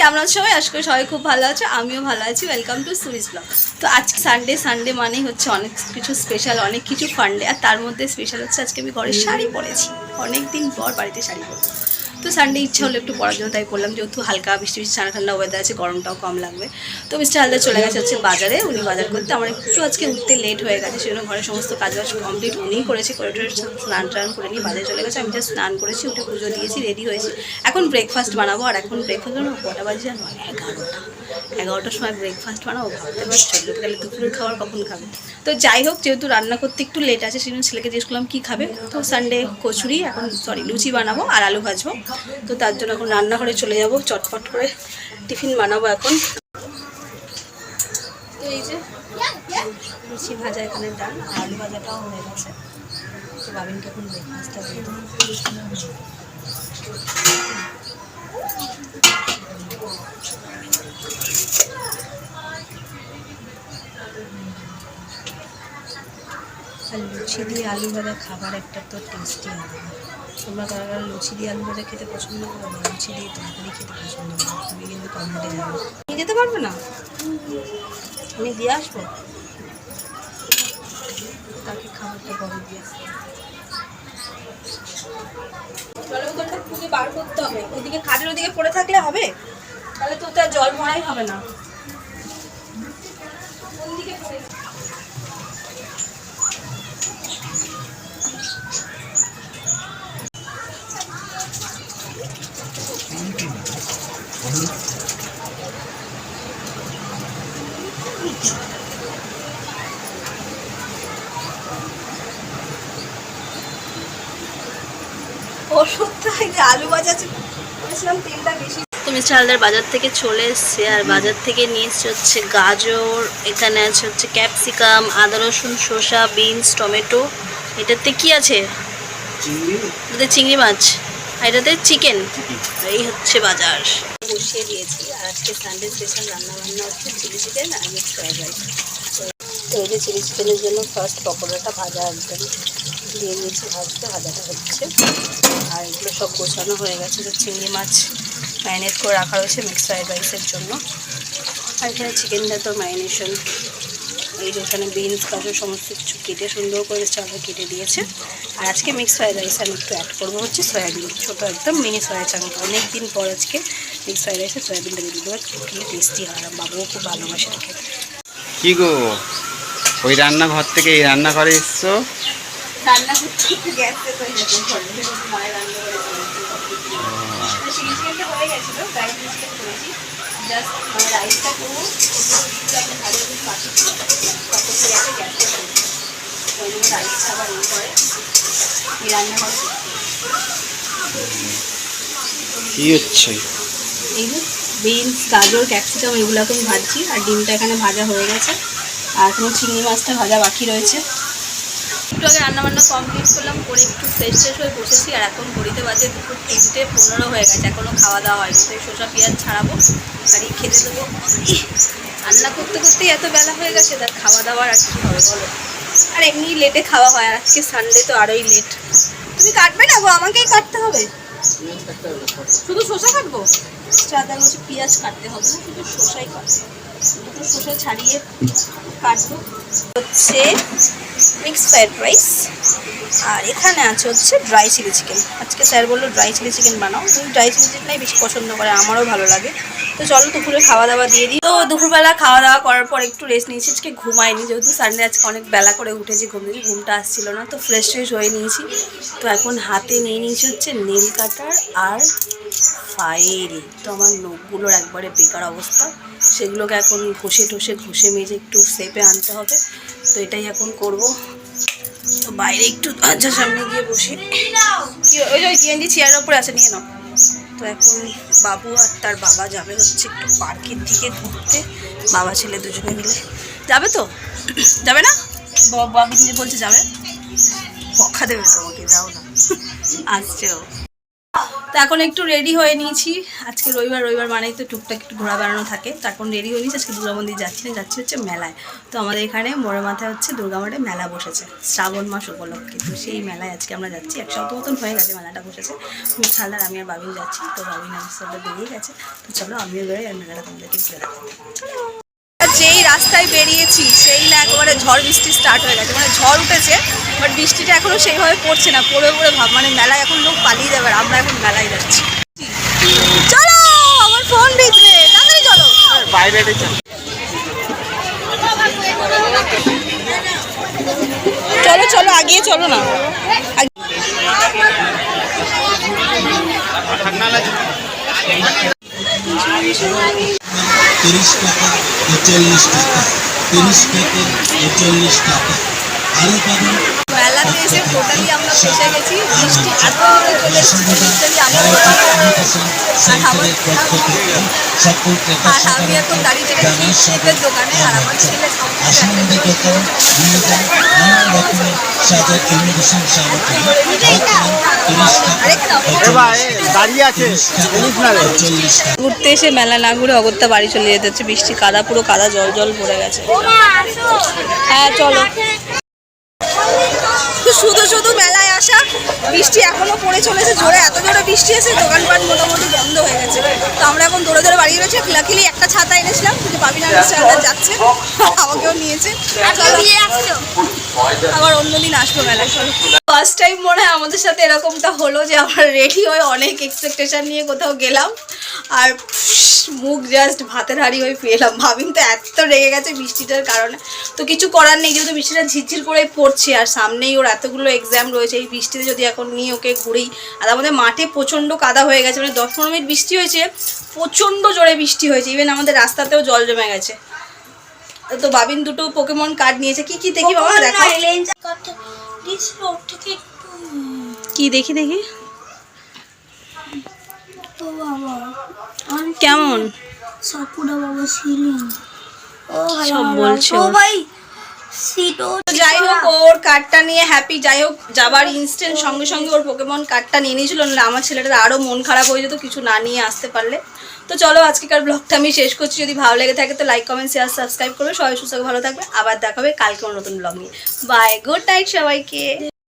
কেমন আছো? সবাই আজকে সবাই খুব ভালো আছে। আমিও ভালো আছি। ওয়েলকাম টু সুরিজ ব্লগ তো আজকে সানডে সানডে মানেই হচ্ছে অনেক কিছু স্পেশাল অনেক কিছু ফান্ডে আর তার মধ্যে স্পেশাল হচ্ছে, আজকে আমি ঘরে শাড়ি পরেছি। অনেকদিন পর বাড়িতে শাড়ি পরবো। তো সানডে ইচ্ছা হলো একটু পড়ার জন্য, তাই করলাম। যেহেতু হালকা বৃষ্টি বৃষ্টি ঠান্ডা ঠান্ডা ওয়েদার আছে, গরমটাও কম লাগবে। তো মিস্টার হালদার চলে গেছে হচ্ছে বাজারে, উনি বাজার করতে। আমার একটু আজকে উঠতে লেট হয়ে গেছে সেজন্য ঘরের সমস্ত কাজবাজ কমপ্লিট উনিই করেছে। করে টরে স্নান টান করে নিয়ে বাজারে চলে গেছে। আমি যা স্নান করেছি, উঠে পুজো দিয়েছি রেডি হয়েছি। এখন ব্রেকফাস্ট বানাবো, আর এখন ব্রেকফাস্ট বানাবো, কটা বাজে জানো? এগারোটা। এগারোটার সময় ব্রেকফাস্ট বানাবো ভাবতে পারছ তাহলে দুপুরের খাবার কখন খাবে? তো যাই হোক, যেহেতু রান্না করতে একটু লেট আছে, সেজন্য ছেলেকে জিজ্ঞেস করলাম, কী খাবে? তো সানডে কচুরি, এখন সরি লুচি বানাবো আর আলু ভাজবো। তো তার জন্য এখন রান্নাঘরে চলে যাব, চটপট করে টিফিন বানাবো এখন। লুচি ভাজা এখানে ডাল আলু ভাজাটাও হয়ে গেছে। আর লুচি দিয়ে আলু ভাজা খাবার একটা তো টেস্টি হবে তোমরা কারা কারা লুচি দিয়ে আলু ভাজা খেতে পছন্দ করো না লুচি দিয়ে তরকারি খেতে পছন্দ করো। তুমি কিন্তু কমেন্টে যাবে নিয়ে যেতে পারবে না? আমি দিয়ে আসব? তাকে খাবারটা বড় দিয়ে আসব। বার করতে হবে। ওদিকে পড়ে থাকলে হবে? তাহলে তো জল ভরাই হবে না। ওষুধটা আলু ভাজা ছিল তেলটা বেশি। তো মিস্টার হালদার বাজার থেকে চলে এসছে আর বাজার থেকে নিয়ে এসছে হচ্ছে গাজর এখানে আছে হচ্ছে ক্যাপসিকাম আদা রসুন শসা বিনস টমেটো। এটাতে কি আছে? চিংড়ি মাছ। এটাতে চিকেন এই হচ্ছে বাজার। বসিয়ে দিয়েছি। আর আজকে সানডে স্পেশাল রান্না বান্না হচ্ছে চিলি চিকেন আর মিক্স ফ্রাইড রাইস তো এই যে চিলি চিকেনের জন্য ফার্স্ট পকোড়াটা ভাজা একদম। দিয়ে দিয়েছি ভাজতে ভাজাটা হচ্ছে। আর এগুলো সব গোছানো হয়ে গেছে। তো চিংড়ি মাছ ম্যারিনেট করে রাখা হয়েছে মিক্স ফ্রাইড রাইসের জন্য। আর এখানে চিকেনটা তো ম্যারিনেশন এই যে ওখানে বিনস গাজর সমস্ত কিছু কেটে সুন্দর করে চালও কেটে দিয়েছে। আর আজকে মিক্স ফ্রাইড রাইস আমি একটু অ্যাড করব হচ্ছে সয়াবিন ছোটো একদম মিনি সয়া চাংটা অনেক দিন পর আজকে মিক্স ফ্রাইড রাইসে সয়াবিনটা দিয়ে দেবো খুবই টেস্টি হয় আর বাবুও খুব ভালোবাসে খেতে কি গো? ওই রান্নাঘর থেকে এই রান্নাঘরে এসছো? রান্না করতে একটু গ্যাস হয়ে যেত ঘরে মায়ের রান্না করে চিলি চিকেনটা হয়ে গেছিল করেছি। জাস্ট মানে রাইসটা করব। একটা ভালো করে পাশে তখন গ্যাসে গ্যাস শেষ ওই জন্য রাইসটা আবার এই করে এই রান্নাঘরে কি হচ্ছে? এই বিনস গাজর ক্যাপসিকাম এগুলো এখন ভাজছি। আর ডিমটা এখানে ভাজা হয়ে গেছে। আর এখনও চিংড়ি মাছটা ভাজা বাকি রয়েছে। একটু আগে রান্নাবান্না কমপ্লিট করলাম, করে একটু ফ্রেশ ফ্রেশ হয়ে বসেছি, আর এখন ঘড়িতে বাজে দুপুর তিনটে পনেরো হয়ে গেছে এখনও খাওয়া দাওয়া হয়নি তো শসা, পেঁয়াজ ছাড়াবো আর খেতে দেবো। রান্না করতে করতেই এত বেলা হয়ে গেছে তার খাওয়া দাওয়ার আর কী হবে বলো? আর এমনি লেটে খাওয়া হয়, আর আজকে সানডে তো আরোই লেট তুমি কাটবে না গো? আমাকেই কাটতে হবে। শুধু শসা কাটবো? চাদার মধ্যে পেঁয়াজ কাটতে হবে না, শুধু শসাই কাটবো। শসা ছাড়িয়ে কাটবো। হচ্ছে মিক্স ফ্রাইড রাইস। আর এখানে আছে হচ্ছে ড্রাই চিলি চিকেন আজকে স্যার বলল ড্রাই চিলি চিকেন বানাও। তুমি ড্রাই চিলি চিকেনটাই বেশি পছন্দ করে, আমারও ভালো লাগে। তো চলো দুপুরে খাওয়া দাওয়া দিয়ে দিই। তো দুপুরবেলা খাওয়া দাওয়া করার পর একটু রেস্ট নিয়েছি। আজকে ঘুমাইনি, যেহেতু সানডে আজকে অনেক বেলা করে উঠেছি, ঘুম ঘুমটা আসছিল না। তো ফ্রেশ ফ্রেশ হয়ে নিয়েছি। তো এখন হাতে নিয়ে নিয়েছি হচ্ছে নেল কাটার আর ফাইল তো আমার নখগুলোর একবারে বেকার অবস্থা। সেগুলোকে এখন ঘষে টষে ঘষে মেজে একটু সেপে আনতে হবে। তো এটাই এখন করব। তো বাইরে একটু দরজার সামনে গিয়ে বসি। ওই যে গেঞ্জি চেয়ারের ওপরে আছে, নিয়ে নাও। তো এখন বাবু আর তার বাবা যাবে হচ্ছে একটু পার্কের দিকে ঘুরতে। বাবা ছেলে দুজনে মিলে। যাবে তো? যাবে না? বাবু যে বলছে যাবে। বকা দেবে তোমাকে, যাও না। আসছে ও। তো এখন একটু রেডি হয়ে নিয়েছি। আজকে রবিবার রবিবার মানেই তো টুকটাক একটু ঘোরা বেড়ানো থাকে। তো এখন রেডি হয়ে নিয়েছি। আজকে দুর্গা মন্দির যাচ্ছি না, যাচ্ছি হচ্ছে মেলায়। তো আমাদের এখানে মোড়ে মাথায় হচ্ছে দুর্গা মাঠে মেলা বসেছে। শ্রাবণ মাস উপলক্ষে। তো সেই মেলায় আজকে আমরা যাচ্ছি। এক সপ্তাহ মতন হয়ে গেছে মেলাটা বসেছে। ছাড়লার আমি আর বাবিও যাচ্ছি। তো বাবি আমার সাথে বেরিয়ে গেছে। তো চলো আমিও বেরোই আর মেলাটা তোমাদেরকে ঘুরে যেই রাস্তায় বেরিয়েছি সেই না একেবারে ঝড় বৃষ্টি স্টার্ট হয়ে গেছে। মানে ঝড় উঠেছে বাট বৃষ্টিটা এখনও সেইভাবে পড়ছে না পড়ে পড়ে ভাব মানে মেলায় এখন লোক পালিয়ে যাবে আর আমরা এখন মেলায় যাচ্ছি। চলো আমার ফোন ভিতরে তাড়াতাড়ি চলো। বাইরে চলো। চলো আগিয়ে চলো না। তিরিশ টাকা ও চল্লিশ টাকা তিরিশ টাকা ও চল্লিশ টাকা আরও পাবেন মেলাতে এসে টোটালি আমরা ফেসে গেছি। বৃষ্টি এত চলে এসেছে আর আমি এখন দাঁড়িয়ে গেছি দোকানে আর আমার ছেলে ঘুরতে এসে মেলা না ঘুরে অগত্যা বাড়ি চলে যেতে হচ্ছে। বৃষ্টি কাদা পুরো কাদা জল জল ভরে গেছে। হ্যাঁ চলো। আসা বৃষ্টি এখনও পড়ে চলেছে, জোরে এত জোরে বৃষ্টি এসে দোকানপাট মোটামুটি বন্ধ হয়ে গেছে। তো আমরা এখন দৌড়ে দৌড়ে বাড়ি রয়েছে লাকিলি একটা ছাতা এনেছিলাম, কিন্তু বাবিনা স্যার যাচ্ছে, আমাকেও নিয়েছে। আবার অন্যদিন আসব মেলায় ফার্স্ট টাইম মনে হয় আমাদের সাথে এরকমটা হলো যে আমরা রেডি হয়ে অনেক এক্সপেকটেশন নিয়ে কোথাও গেলাম। আর মুখ জাস্ট ভাতের হাড়ি হয়ে পেলাম ভাবিন তো এত রেগে গেছে বৃষ্টিটার কারণে। তো কিছু করার নেই যেহেতু বৃষ্টিটা ঝিরঝির করে পড়ছে আর সামনেই ওর এতগুলো এক্সাম রয়েছে এই বৃষ্টিতে যদি এখন নিয়ে ওকে ঘুরেই আর আমাদের মাঠে প্রচণ্ড কাদা হয়ে গেছে মানে দশ পনেরো মিনিট বৃষ্টি হয়েছে প্রচণ্ড জোরে বৃষ্টি হয়েছে ইভেন আমাদের রাস্তাতেও জল জমে গেছে। তো বাবিন দুটো পোকেমন কার্ড নিয়েছে কি কি দেখি বাবা দেখো কি দেখি দেখি? বাবা কেমন? বাবা ও সব বলছে ও ভাই যাই হোক ওর কার্ডটা নিয়ে হ্যাপি যাই হোক যাবার ইনস্ট্যান্ট সঙ্গে সঙ্গে ওর পোকেমন কার্ডটা নিয়ে নিয়েছিল নাহলে আমার ছেলেটার আরও মন খারাপ হয়ে যেত কিছু না নিয়ে আসতে পারলে। তো চলো আজকেকার ব্লগটা আমি শেষ করছি। যদি ভালো লেগে থাকে তো লাইক কমেন্ট শেয়ার সাবস্ক্রাইব করবে। সবাই সুস্থ ভালো থাকবে। আবার দেখাবে কালকে নতুন ব্লগ নিয়ে। বাই গুড নাইট সবাইকে।